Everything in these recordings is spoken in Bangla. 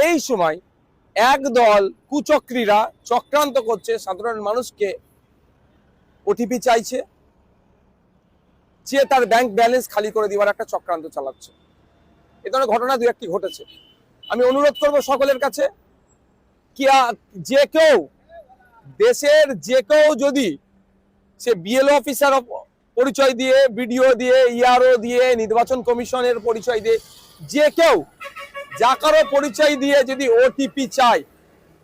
এই সময় একদল কুচক্রীরা চক্রান্ত করছে, সাধারণ মানুষকে ওটিপি চাইছে, চেয়ে তার ব্যাংক ব্যালেন্স খালি করে দেওয়ার একটা চক্রান্ত চালাচ্ছে। এ ধরনের ঘটনা দু একটি ঘটেছে। আমি অনুরোধ করব সকলের কাছে, কি যে কেউ, দেশের যে কেউ যদি সে বিএলও অফিসার পরিচয় দিয়ে বিডিও দিয়ে ইআরও দিয়ে, নির্বাচন কমিশনের পরিচয় দিয়ে, যে কেউ যা কারও পরিচয় দিয়ে যদি ওটিপি চাই,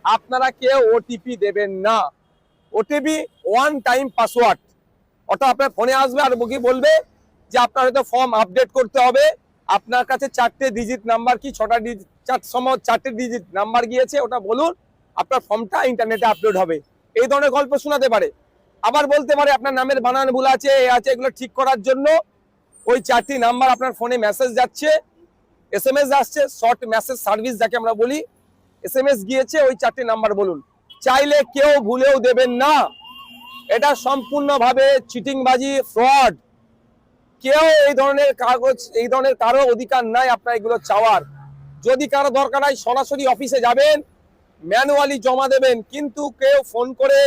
আপনারা কেউ ওটিপি দেবেন না? ওটিপি ওয়ান টাইম পাসওয়ার্ড অর্থাৎ আপনার ফোনে আসবে আর বকি বলবে যে আপনার হয়তো ফর্ম আপডেট করতে হবে। আপনার কাছে চারটে ডিজিট নাম্বার কি? ছটা ডিজিট চার সময় চারটে ডিজিট নাম্বার গিয়েছে, ওটা বলুন, আপনার ফর্মটা ইন্টারনেটে আপলোড হবে। এই ধরনের গল্প শোনাতে পারে। আবার বলতে পারে আপনার নামের বানান ভুল আছে, এ আছে, এগুলো ঠিক করার জন্য ওই চারটি নাম্বার আপনার ফোনে মেসেজ যাচ্ছে। এস এম এস আসছে শর্ট মেসেজ সার্ভিস যাকে আমরা বলি এস এম এস গিয়েছে, ওই চারটি নাম্বার বলুন। চাইলে কেউ ভুলেও দেবেন না। এটা সম্পূর্ণভাবে চিটিংবাজি ফ্রড কেউ এই ধরনের কাগজ, এই ধরনের কারও অধিকার নাই আপনার এগুলো চাওয়ার। যদি কারও দরকার হয়, সরাসরি অফিসে যাবেন ম্যানুয়ালি জমা দেবেন, কিন্তু কেউ ফোন করে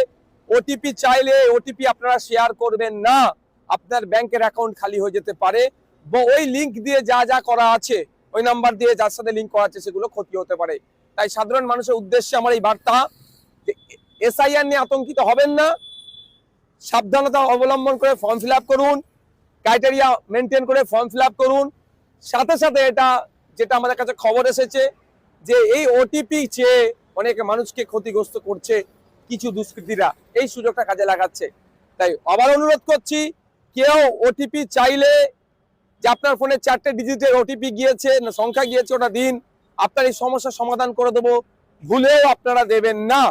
ওটিপি চাইলে ওটিপি আপনারা শেয়ার করবেন না। আপনার ব্যাংকের অ্যাকাউন্ট খালি হয়ে যেতে পারে। ওই লিংক দিয়ে যা যা করা আছে ওই নাম্বার দিয়ে যার সাথে লিঙ্ক করা আছে সেগুলো ক্ষতি হতে পারে। তাই সাধারণ মানুষের উদ্দেশ্যে আমার এই বার্তা এসআইআর নিয়ে আতঙ্কিত হবেন না। সাবধানতা অবলম্বন করে ফর্ম ফিল করুন। ক্রাইটেরিয়া মেনটেন করে ফর্ম ফিল করুন। সাথে সাথে এটা যেটা আমাদের কাছে খবর এসেছে যে এই ওটিপি চেয়ে অনেক মানুষকে ক্ষতিগ্রস্ত করছে কিছু দুষ্কৃতীরা। এই সুযোগটা কাজে লাগাচ্ছে। তাই আবার অনুরোধ করছি, কেউ ওটিপি চাইলে যে আপনার ফোনে চারটে ডিজিটের ওটিপি গিয়েছে, সংখ্যা গিয়েছে ওটা দিন। আপনার এই সমস্যার সমাধান করে দেবো। ভুলেও আপনারা দেবেন না।